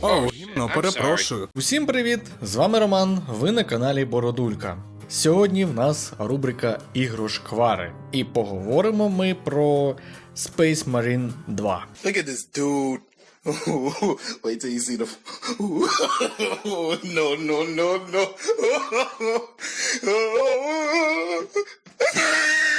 О, гімно, перепрошую. Усім привіт! З вами Роман, ви на каналі Бородулька. Сьогодні в нас рубрика Ігрошквари, і поговоримо ми про Space Marine 2. Look at this dude. Wait till you see the. no, no, no, no.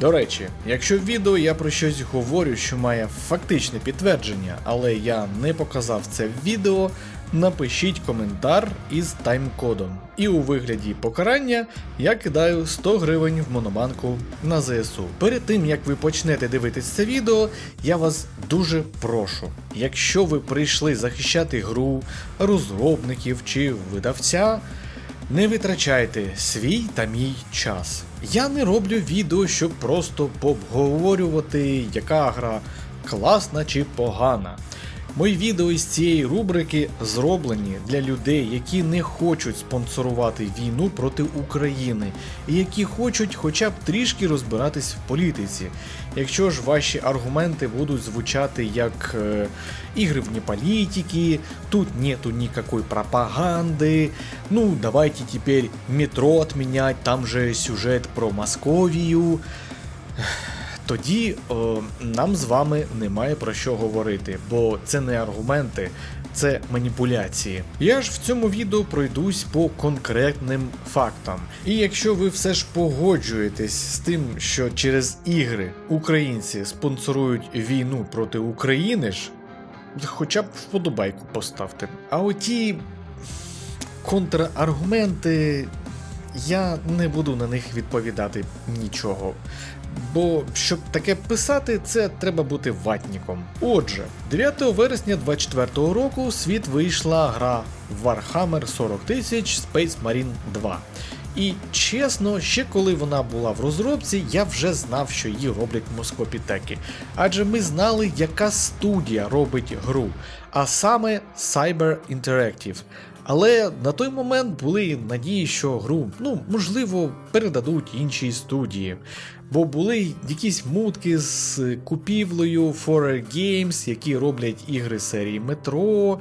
До речі, якщо в відео я про щось говорю, що має фактичне підтвердження, але я не показав це в відео, напишіть коментар із тайм-кодом. І у вигляді покарання я кидаю 100 гривень в монобанку на ЗСУ. Перед тим як ви почнете дивитись це відео, я вас дуже прошу. Якщо ви прийшли захищати гру, розробників чи видавця. Не витрачайте свій та мій час. Я не роблю відео, щоб просто пообговорювати, яка гра класна чи погана. Мої відео із цієї рубрики зроблені для людей, які не хочуть спонсорувати війну проти України і які хочуть хоча б трішки розбиратись в політиці. Якщо ж ваші аргументи будуть звучати як е, ігри вне політики, тут нету никакой пропаганды, ну давайте теперь метро отменять, там же сюжет про Московію. Тоді е, нам з вами немає про що говорити, бо це не аргументи, це маніпуляції. Я ж в цьому відео пройдусь по конкретним фактам. І якщо ви все ж погоджуєтесь з тим, що через ігри українці спонсорують війну проти України ж, хоча б вподобайку поставте. А оті контраргументи. Я не буду на них відповідати нічого. Бо щоб таке писати, це треба бути ватніком. Отже, 9 вересня 2024 року в світ вийшла гра Warhammer 40 тисяч Space Marine 2. І чесно, ще коли вона була в розробці, я вже знав, що її роблять москопітеки. Адже ми знали, яка студія робить гру, а саме Cyber Interactive. Але на той момент були надії, що гру, ну, можливо, передадуть іншій студії. Бо були якісь мутки з купівлею 4 Games, які роблять ігри серії Метро.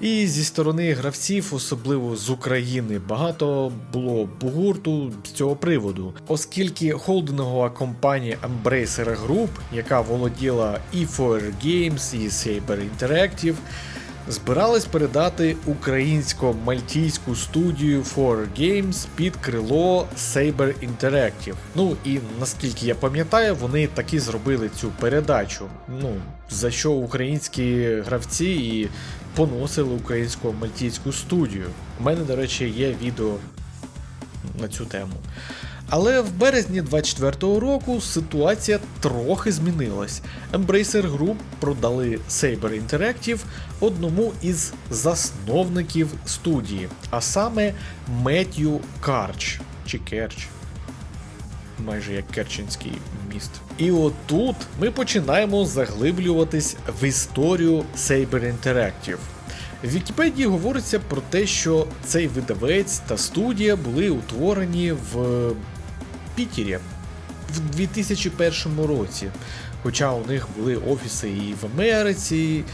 І зі сторони гравців, особливо з України, багато було бугурту з цього приводу, оскільки холдингова компанія Embracer Group, яка володіла і 4 Games, і Saber Interactive, збирались передати українсько-мальтійську студію 4 Games під крило Saber Interactive. Ну і наскільки я пам'ятаю, вони таки зробили цю передачу. Ну, за що українські гравці і поносили українсько-мальтійську студію. У мене, до речі, є відео на цю тему. Але в березні 24-го року ситуація трохи змінилась. Embracer Group продали Saber Interactive одному із засновників студії, а саме Меттью Карч чи Керч. Майже як Керченський міст. І отут ми починаємо заглиблюватись в історію Saber Interactive. В Вікіпедії говориться про те, що цей видавець та студія були утворені в Пітері в 2001 році. Хоча у них були офіси і в Америці.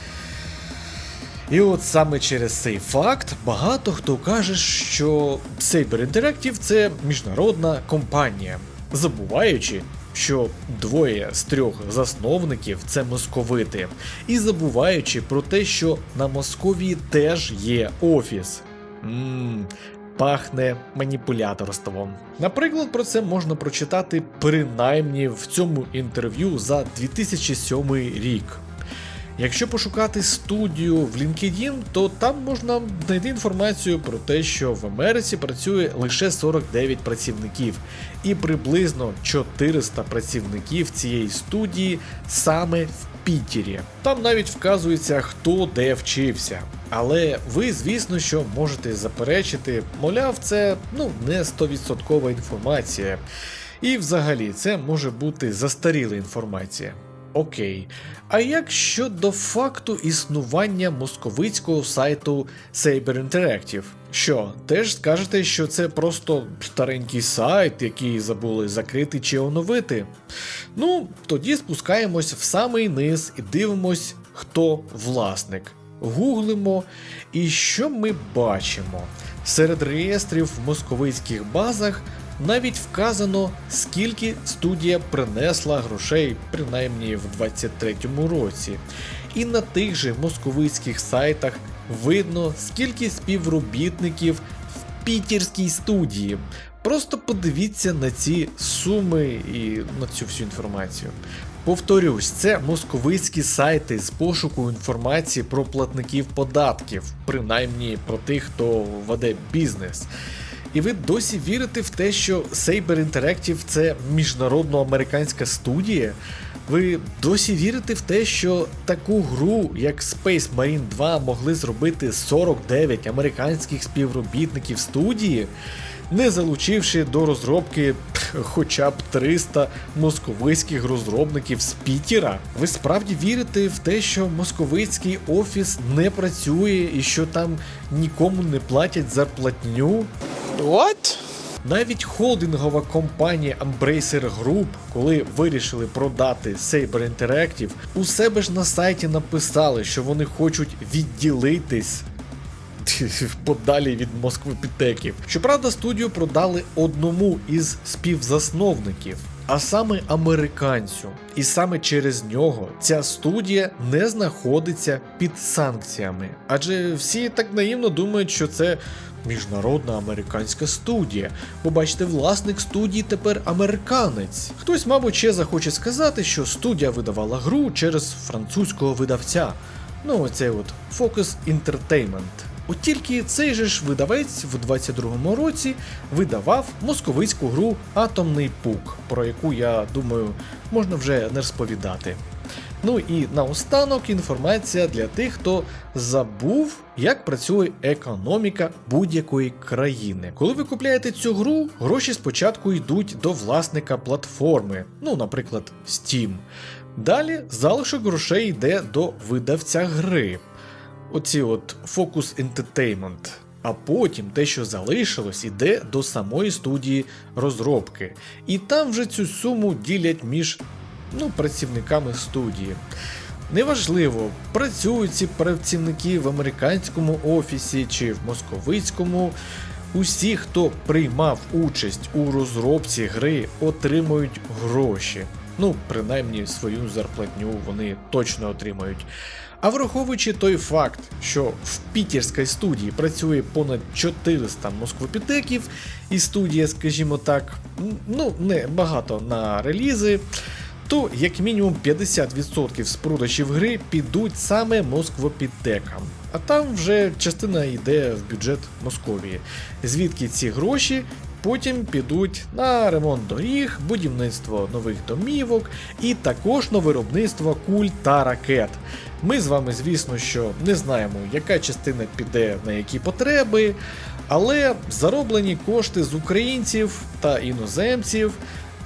І от саме через цей факт багато хто каже, що Saber Interactive це міжнародна компанія, забуваючи, що двоє з трьох засновників це московити, і забуваючи про те, що на Московії теж є офіс. Ммм, пахне маніпуляторством. Наприклад, про це можна прочитати принаймні в цьому інтерв'ю за 2007 рік. Якщо пошукати студію в LinkedIn, то там можна знайти інформацію про те, що в Америці працює лише 49 працівників, і приблизно 400 працівників цієї студії саме в Пітері. Там навіть вказується, хто де вчився. Але ви, звісно, що можете заперечити, мовляв, це ну не 100% інформація. І взагалі це може бути застаріла інформація. Окей. А як щодо факту існування московицького сайту Saber Interactive? Що, теж скажете, що це просто старенький сайт, який забули закрити чи оновити? Ну, тоді спускаємось в самий низ і дивимось, хто власник. Гуглимо, і що ми бачимо? Серед реєстрів в московицьких базах навіть вказано, скільки студія принесла грошей, принаймні в 23-му році. І на тих же московицьких сайтах видно, скільки співробітників в пітерській студії. Просто подивіться на ці суми і на цю всю інформацію. Повторюсь, це московицькі сайти з пошуку інформації про платників податків, принаймні про тих, хто веде бізнес. І ви досі вірите в те, що Saber Interactive це міжнародно американська студія? Ви досі вірите в те, що таку гру, як Space Marine 2, могли зробити 49 американських співробітників студії, не залучивши до розробки хоча б 300 московицьких розробників з Пітера? Ви справді вірите в те, що московицький офіс не працює і що там нікому не платять зарплатню? What? Навіть холдингова компанія Embracer Group, коли вирішили продати Saber Interactive, у себе ж на сайті написали, що вони хочуть відділитись подалі від Москвопітеків. Щоправда, студію продали одному із співзасновників. А саме американцю, і саме через нього ця студія не знаходиться під санкціями. Адже всі так наївно думають, що це міжнародна американська студія. Побачите, власник студії тепер американець. Хтось, мабуть, ще захоче сказати, що студія видавала гру через французького видавця. Ну, оцей от Focus Entertainment. От тільки цей же ж видавець в 22-му році видавав московицьку гру Атомний Пук, про яку я думаю можна вже не розповідати. Ну і наостанок інформація для тих, хто забув, як працює економіка будь-якої країни. Коли ви купляєте цю гру, гроші спочатку йдуть до власника платформи, ну, наприклад, Steam. Далі залишок грошей йде до видавця гри. Оці от Focus Entertainment. А потім те, що залишилось, іде до самої студії розробки. І там вже цю суму ділять між ну, працівниками студії. Неважливо, працюють ці працівники в американському офісі чи в московицькому. Усі, хто приймав участь у розробці гри, отримують гроші. Ну, принаймні свою зарплатню вони точно отримають. А враховуючи той факт, що в пітерській студії працює понад 400 москвопітеків, і студія, скажімо так, ну не багато на релізи, то як мінімум 50% з продажів гри підуть саме москвопітекам. А там вже частина йде в бюджет Московії, звідки ці гроші потім підуть на ремонт доріг, будівництво нових домівок і також на виробництво куль та ракет. Ми з вами, звісно, що не знаємо, яка частина піде на які потреби, але зароблені кошти з українців та іноземців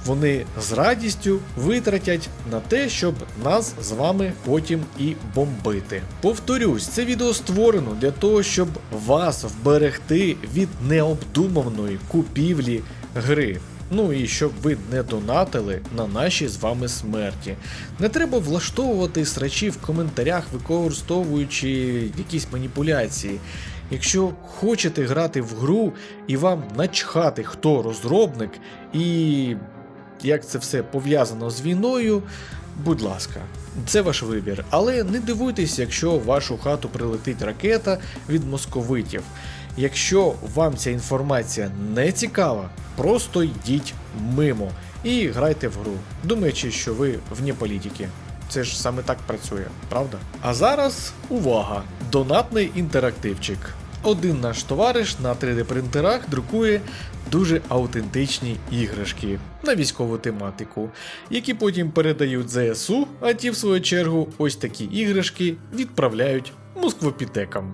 вони з радістю витратять на те, щоб нас з вами потім і бомбити. Повторюсь, це відео створено для того, щоб вас вберегти від необдуманої купівлі гри. Ну і щоб ви не донатили на наші з вами смерті. Не треба влаштовувати срачі в коментарях, використовуючи якісь маніпуляції. Якщо хочете грати в гру і вам начхати, хто розробник, і як це все пов'язано з війною, будь ласка, це ваш вибір. Але не дивуйтесь, якщо в вашу хату прилетить ракета від московитів. Якщо вам ця інформація не цікава, просто йдіть мимо і грайте в гру, думаючи, що ви вне політики. Це ж саме так працює, правда? А зараз увага! Донатний інтерактивчик. Один наш товариш на 3D принтерах друкує дуже аутентичні іграшки на військову тематику, які потім передають ЗСУ, а ті, в свою чергу, ось такі іграшки відправляють москвопітекам.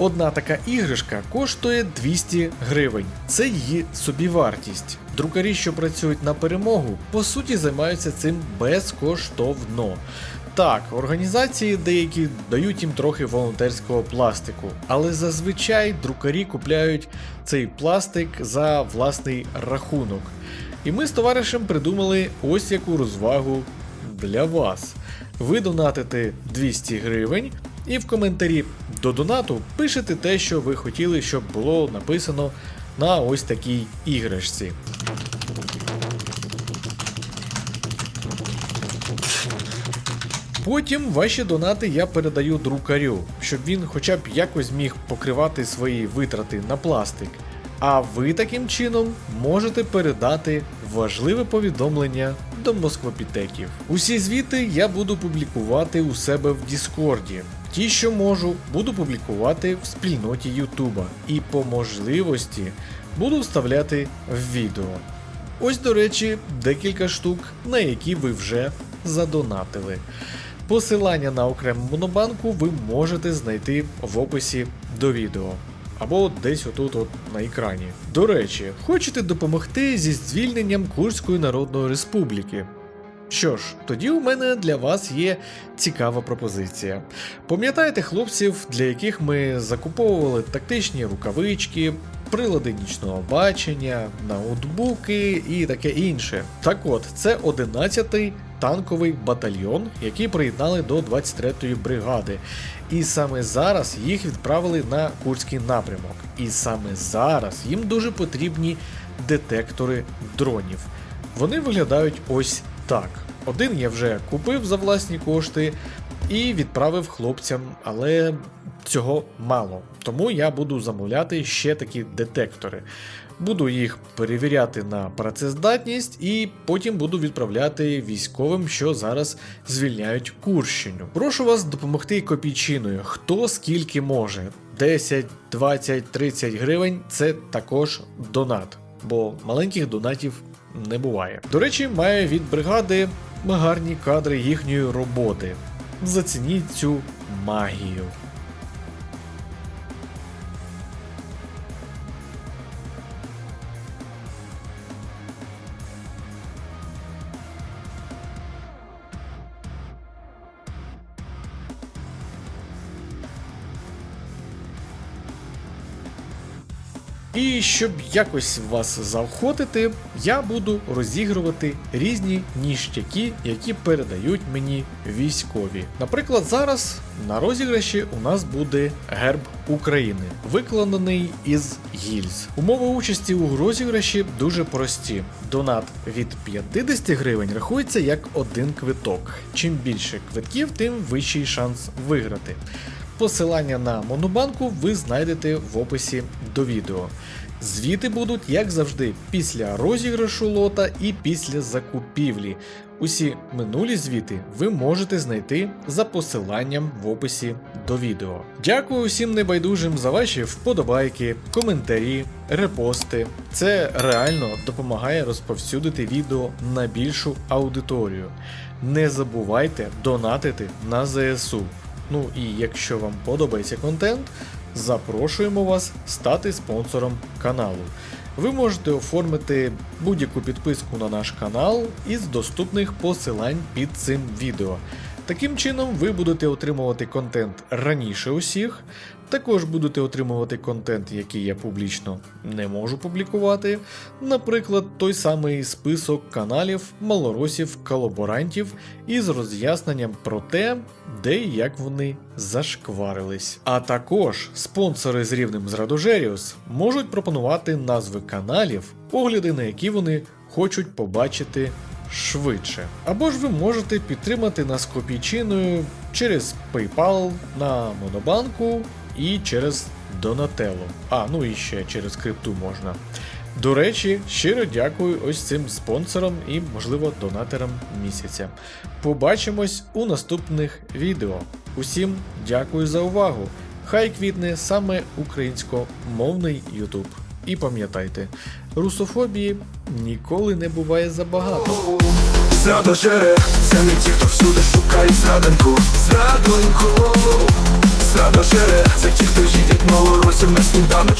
Одна така іграшка коштує 200 гривень. Це її собівартість. друкарі, що працюють на перемогу, по суті займаються цим безкоштовно. Так, організації деякі дають їм трохи волонтерського пластику, але зазвичай друкарі купляють цей пластик за власний рахунок. І ми з товаришем придумали ось яку розвагу для вас. Ви донатите 200 гривень і в коментарі до донату пишете те, що ви хотіли, щоб було написано на ось такій іграшці. Потім ваші донати я передаю друкарю, щоб він хоча б якось міг покривати свої витрати на пластик. А ви таким чином можете передати важливе повідомлення до москвопітеків. Усі звіти я буду публікувати у себе в Діскорді. Ті, що можу, буду публікувати в спільноті Ютуба і по можливості буду вставляти в відео. Ось, до речі, декілька штук, на які ви вже задонатили. Посилання на окрему монобанку ви можете знайти в описі до відео. Або десь отут от на екрані. До речі, хочете допомогти зі звільненням Курської Народної Республіки? Що ж, тоді у мене для вас є цікава пропозиція. Пам'ятаєте хлопців, для яких ми закуповували тактичні рукавички, прилади нічного бачення, ноутбуки і таке інше. Так от, це 11-й танковий батальйон, який приєднали до 23-ї бригади. І саме зараз їх відправили на Курський напрямок. І саме зараз їм дуже потрібні детектори дронів. Вони виглядають ось так. Один я вже купив за власні кошти і відправив хлопцям, але цього мало. Тому я буду замовляти ще такі детектори. Буду їх перевіряти на працездатність і потім буду відправляти військовим, що зараз звільняють Курщину. Прошу вас допомогти копійчиною, хто скільки може. 10, 20, 30 гривень це також донат, бо маленьких донатів не буває. До речі, має від бригади гарні кадри їхньої роботи. Зацініть цю магію. І щоб якось вас заохотити, я буду розігрувати різні ніштяки, які передають мені військові. Наприклад, зараз на розіграші у нас буде герб України, виконаний із гільз. Умови участі у розіграші дуже прості. Донат від 50 гривень рахується як один квиток. Чим більше квитків, тим вищий шанс виграти. Посилання на Монобанку ви знайдете в описі до відео. Звіти будуть, як завжди, після розіграшу лота і після закупівлі. Усі минулі звіти ви можете знайти за посиланням в описі до відео. Дякую всім небайдужим за ваші вподобайки, коментарі, репости. Це реально допомагає розповсюдити відео на більшу аудиторію. Не забувайте донатити на ЗСУ. Ну і якщо вам подобається контент, запрошуємо вас стати спонсором каналу. Ви можете оформити будь-яку підписку на наш канал із доступних посилань під цим відео. Таким чином, ви будете отримувати контент раніше усіх. Також будете отримувати контент, який я публічно не можу публікувати. Наприклад, той самий список каналів малоросів-колаборантів із роз'ясненням про те, де і як вони зашкварились. А також спонсори з рівнем з Радожеріус можуть пропонувати назви каналів, огляди на які вони хочуть побачити швидше. Або ж ви можете підтримати нас копійчиною через PayPal на Монобанку і через Donatello. А, ну і ще через крипту можна. До речі, щиро дякую ось цим спонсорам і, можливо, донаторам місяця. Побачимось у наступних відео. Усім дякую за увагу. Хай квітне саме українськомовний YouTube. І пам'ятайте, русофобії ніколи не буває забагато. Зрада жере, це не ті, хто всюди шукає зрадинку зрадоньку, Зрада жере, це ті, хто їдять малоросів на сніданок